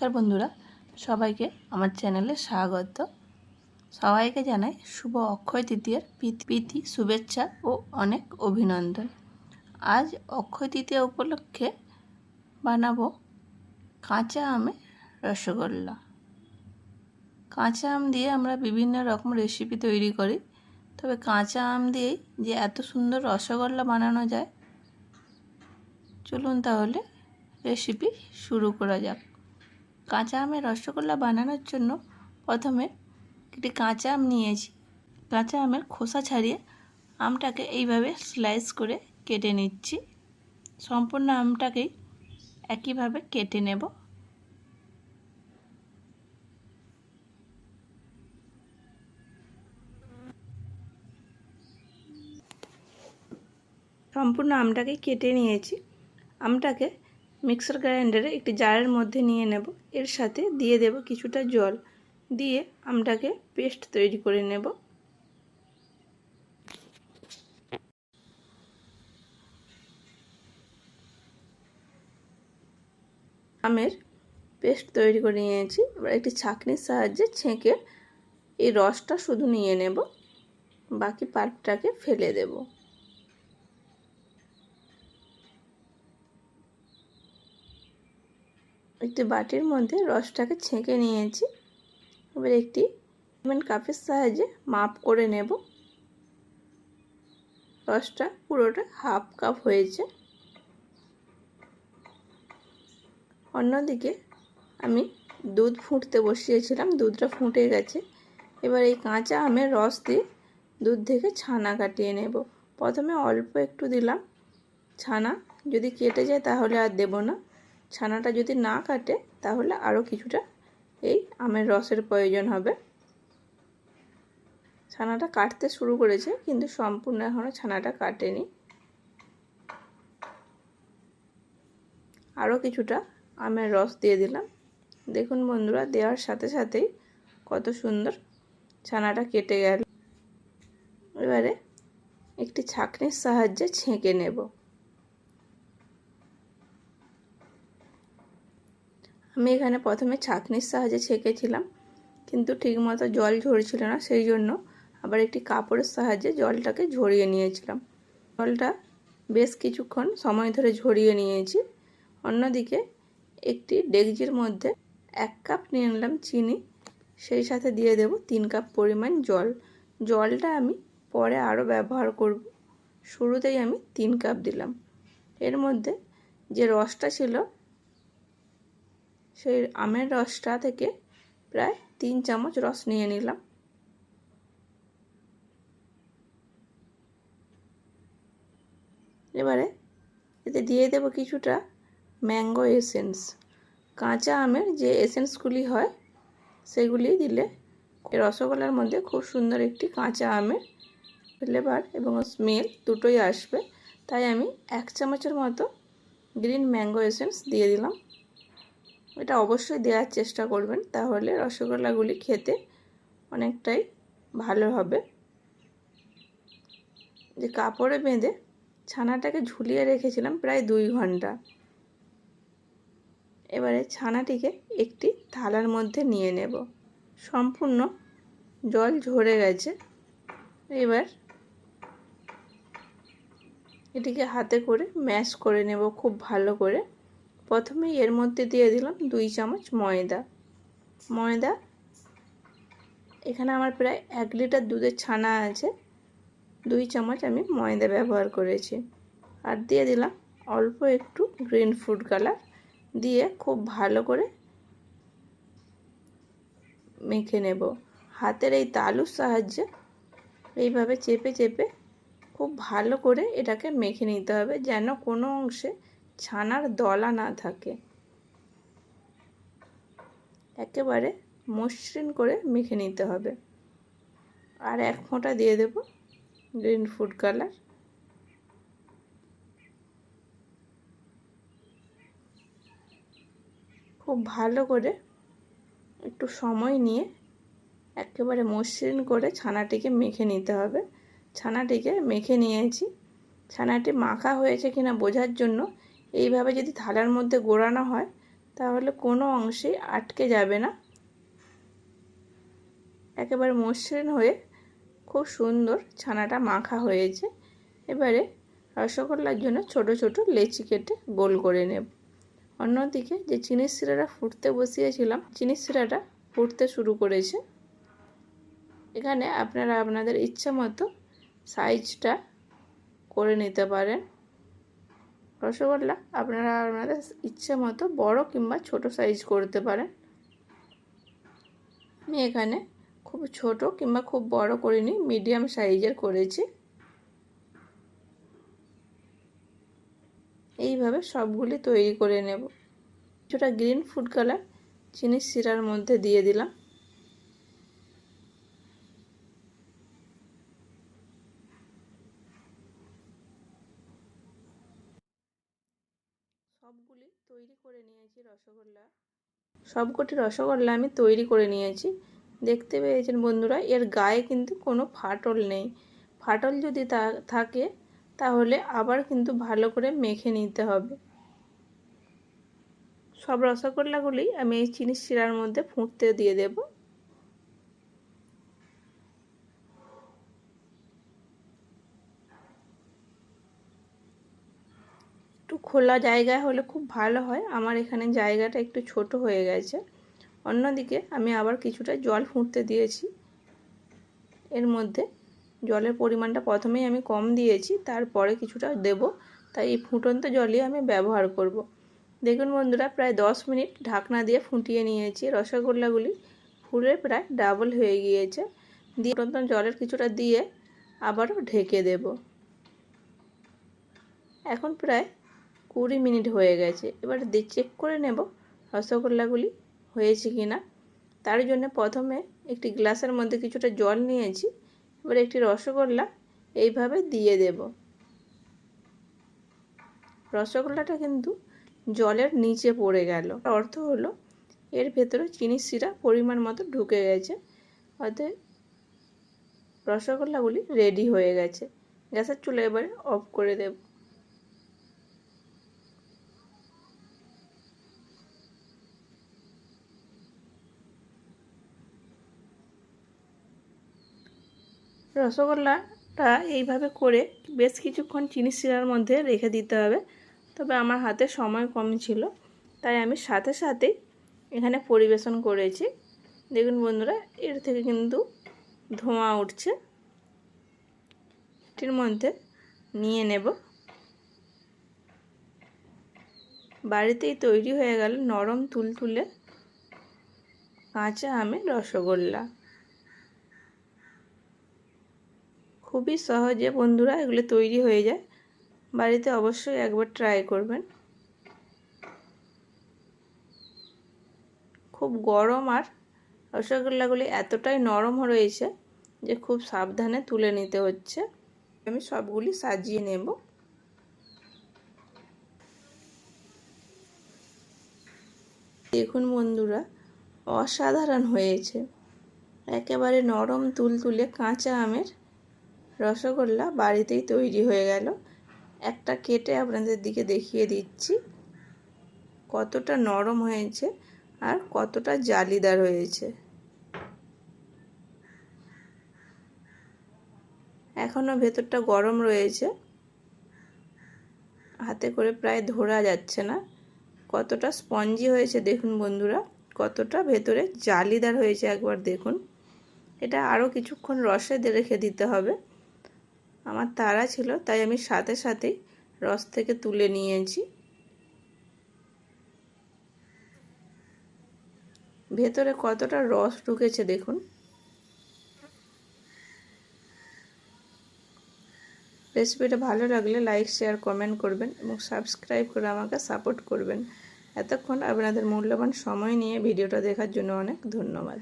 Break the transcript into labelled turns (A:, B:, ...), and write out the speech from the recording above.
A: নমস্কার বন্ধুরা, সবাইকে আমার চ্যানেলে স্বাগত। সবাইকে জানাই শুভ অক্ষয় তৃতীয়ার প্রীতি- শুভেচ্ছা ও অনেক অভিনন্দন। আজ অক্ষয় তৃতীয়া উপলক্ষে বানাবো কাঁচা আমে রসগোল্লা। কাঁচা আম দিয়ে আমরা বিভিন্ন রকম রেসিপি তৈরি করি। তবে কাঁচা আম দিয়েই যে এত সুন্দর রসগোল্লা বানানো যায়, চলুন তাহলে রেসিপি শুরু করা যাক। কাঁচা আমের রসগোল্লা বানানোর জন্য প্রথমে একটি কাঁচা আম নিয়েছি। কাঁচা আমের খোসা ছাড়িয়ে আমটাকে এইভাবে স্লাইস করে কেটে নিচ্ছি। সম্পূর্ণ আমটাকেই একইভাবে কেটে নেব। সম্পূর্ণ আমটাকে কেটে নিয়েছি। আমটাকে মিক্সার গ্রাইন্ডারে একটি জারের মধ্যে নিয়ে নেব। এর সাথে দিয়ে দেব কিছুটা জল। দিয়ে আমটাকে পেস্ট তৈরি করে নেব। আমের পেস্ট তৈরি করে নিয়েছি। এবার একটি ছাঁকনির সাহায্যে ছেঁকে এই রসটা শুধু নিয়ে নেব। বাকি পাল্পটাকে ফেলে দেবো। একটি বাটির মধ্যে রসটাকে ছেঁকে নিয়েছি। এবার একটি সিমেন্ট কাপের সাহায্যে মাপ করে নেব। রসটা পুরোটা হাফ কাপ হয়েছে। অন্যদিকে আমি দুধ ফুটতে বসিয়েছিলাম, দুধটা ফুটে গেছে। এবার এই কাঁচা আমের রস দিয়ে দুধ থেকে ছানা কাটিয়ে নেব। প্রথমে অল্প একটু দিলাম। ছানা যদি কেটে যায় তাহলে আর দেব না। ছানাটা যদি না কাটে, তাহলে আরও কিছুটা এই আমের রসের প্রয়োজন হবে। ছানাটা কাটতে শুরু করেছে, কিন্তু সম্পূর্ণ এখনও ছানাটা কাটেনি। আরও কিছুটা আমের রস দিয়ে দিলাম। দেখুন বন্ধুরা, দেওয়ার সাথে সাথেই কত সুন্দর ছানাটা কেটে গেল। এবারে একটি ছাঁকনির সাহায্যে ছেঁকে নেব। আমি এখানে প্রথমে ছাঁকনির সাহায্যে ছেঁকেছিলাম, কিন্তু ঠিকমতো জল ঝরছিল না, সেই জন্য আবার একটি কাপড়ের সাহায্যে জলটাকে ঝরিয়ে নিয়েছিলাম। জলটা বেশ কিছুক্ষণ সময় ধরে ঝরিয়ে নিয়েছি। অন্যদিকে একটি ডেকজির মধ্যে এক কাপ নিয়ে নিলাম চিনি, সেই সাথে দিয়ে দেব তিন কাপ পরিমাণ জল। জলটা আমি পরে আরও ব্যবহার করব। শুরুতেই আমি তিন কাপ দিলাম। এর মধ্যে যে রসটা ছিল সেই আমের রসটা থেকে প্রায় তিন চামচ রস নিয়ে নিলাম। এবারে এতে দিয়ে দেব কিছুটা ম্যাঙ্গো এসেন্স। কাঁচা আমের যে এসেন্সগুলি হয়, সেগুলি দিলে রসগোল্লার মধ্যে খুব সুন্দর একটি কাঁচা আমের ফ্লেভার এবং স্মেল দুটোই আসবে। তাই আমি এক চামচের মতো গ্রিন ম্যাঙ্গো এসেন্স দিয়ে দিলাম। এটা অবশ্যই দেওয়ার চেষ্টা করবেন, তাহলে রসগোল্লাগুলি খেতে অনেকটাই ভালো হবে। যে কাপড়ে বেঁধে ছানাটাকে ঝুলিয়ে রেখেছিলাম প্রায় দুই ঘণ্টা। এবারে ছানাটিকে একটি থালার মধ্যে নিয়ে নেব। সম্পূর্ণ জল ঝরে গেছে। এবার এটিকে হাতে করে ম্যাশ করে নেব খুব ভালো করে। প্রথমে এর মধ্যে দিয়ে দিলাম দুই চামচ ময়দা। ময়দা, এখানে আমার প্রায় এক লিটার দুধের ছানা আছে। দুই চামচ আমি ময়দা ব্যবহার করেছি। আর দিয়ে দিলাম অল্প একটু গ্রিন ফুড কালার দিয়ে খুব ভালো করে মেখে নেব। হাতের এই তালুর সাহায্যে এইভাবে চেপে চেপে খুব ভালো করে এটাকে মেখে নিতে হবে যেন কোনো অংশে ছানার দলা না থাকে। একেবারে মসৃণ করে মেখে নিতে হবে। আর এক ফোঁটা দিয়ে দেব গ্রিন ফুড কালার। খুব ভালো করে একটু সময় নিয়ে একেবারে মসৃণ করে ছানাটিকে মেখে নিতে হবে। ছানাটিকে মেখে নিয়েছি। ছানাটি মাখা হয়েছে কিনা বোঝার জন্য এইভাবে যদি থালার মধ্যে গোড়ানো হয়, তাহলে কোনো অংশেই আটকে যাবে না। একেবারে মসৃণ হয়ে খুব সুন্দর ছানাটা মাখা হয়েছে। এবারে রসগোল্লার জন্য ছোট ছোট লেচি কেটে গোল করে নেব। অন্যদিকে যে চিনির শিরাটা ফুটতে বসিয়েছিলাম চিনির শিরাটা ফুটতে শুরু করেছে। এখানে আপনারা আপনাদের ইচ্ছা মতো সাইজটা করে নিতে পারেন। রসগোল্লা আপনারা আপনাদের ইচ্ছে মতো বড় কিংবা ছোট সাইজ করতে পারেন। আমি এখানে খুব ছোট কিংবা খুব বড় করিনি মিডিয়াম সাইজের করেছি। এইভাবে সবগুলি তৈরি করে নেব। কিছুটা গ্রিন ফুড কালার চিনির শিরার মধ্যে দিয়ে দিলাম সবগুলি তৈরি করে নিয়েছি রসগোল্লা। সবকটি রসগোল্লা আমি তৈরি করে নিয়েছি। দেখতে পেয়েছেন বন্ধুরা, এর গায়ে কিন্তু কোনো ফাটল নেই। ফাটল যদি থাকে, তাহলে আবার কিন্তু ভালো করে মেখে নিতে হবে। সব রসগোল্লাগুলি আমি এই চিনির শিরার মধ্যে ফুঁটতে দিয়ে দেব একটু খোলা জায়গায় হলে খুব ভালো হয়। আমার এখানে জায়গাটা একটু ছোট হয়ে গেছে। অন্যদিকে আমি আবার কিছুটা জল ফুটতে দিয়েছি। এর মধ্যে জলের পরিমাণটা প্রথমেই আমি কম দিয়েছি, তারপরে কিছুটা দেব। তাই এই ফুটন্ত জলই আমি ব্যবহার করব। দেখুন বন্ধুরা, প্রায় দশ মিনিট ঢাকনা দিয়ে ফুটিয়ে নিয়েছি। রসগোল্লাগুলি ফুলে প্রায় ডাবল হয়ে গিয়েছে। দিয়ে ফুটন্ত জলের কিছুটা দিয়ে আবারও ঢেকে দেব। এখন প্রায় কুড়ি মিনিট হয়ে গেছে। এবার চেক করে নেব রসগোল্লাগুলি হয়েছে কি না। তার জন্য প্রথমে একটি গ্লাসের মধ্যে কিছুটা জল নিয়েছি। এবার একটি রসগোল্লা এইভাবে দিয়ে দেব। রসগোল্লাটা কিন্তু জলের নিচে পড়ে গেল। অর্থ হলো, এর ভেতরে চিনি শিরা পরিমাণ মতো ঢুকে গেছে। অতএব রসগোল্লাগুলি রেডি হয়ে গেছে। গ্যাসের চুলা এবারে অফ করে দেবো। রসগোল্লাটা এইভাবে করে বেশ কিছুক্ষণ চিনি শিরার মধ্যে রেখে দিতে হবে। তবে আমার হাতে সময় কম ছিল, তাই আমি সাথে সাথেই এখানে পরিবেশন করেছি। দেখুন বন্ধুরা, এর থেকে কিন্তু ধোঁয়া উঠছে। এটির মধ্যে নিয়ে নেব। বাড়িতেই তৈরি হয়ে গেল নরম তুলতুলে কাঁচা আমের রসগোল্লা। খুবই সহজে বন্ধুরা এগুলো তৈরি হয়ে যায়। বাড়িতে অবশ্যই একবার ট্রাই করবেন। খুব গরম আর রসগোল্লাগুলি এতটাই নরম রয়েছে যে খুব সাবধানে তুলে নিতে হচ্ছে। আমি সবগুলি সাজিয়ে নেব। দেখুন বন্ধুরা, অসাধারণ হয়েছে। একেবারে নরম তুলতুলে কাঁচা আমের রসগোল্লা বাড়িতেই তৈরি হয়ে গেল। একটা কেটে আপনাদের দিকে দেখিয়ে দিচ্ছি। কতটা নরম হয়েছে আর কতটা জালিদার হয়েছে। এখনও ভেতরটা গরম রয়েছে। হাতে করে প্রায় ধরা যাচ্ছে না। কতটা স্পঞ্জি হয়েছে দেখুন বন্ধুরা, কতটা ভেতরে জালিদার হয়েছে একবার দেখুন। এটা আরও কিছুক্ষণ রসে রেখে দিতে হবে। আমার তাড়া ছিল, তাই আমি সাথে সাথেই রস থেকে তুলে নিয়েছি। ভেতরে কতটা রস ঢুকেছে দেখুন। রেসিপিটা ভালো লাগলে লাইক, শেয়ার, কমেন্ট করবেন এবং সাবস্ক্রাইব করে আমাকে সাপোর্ট করবেন। এতক্ষণ আপনাদের মূল্যবান সময় নিয়ে ভিডিওটা দেখার জন্য অনেক ধন্যবাদ।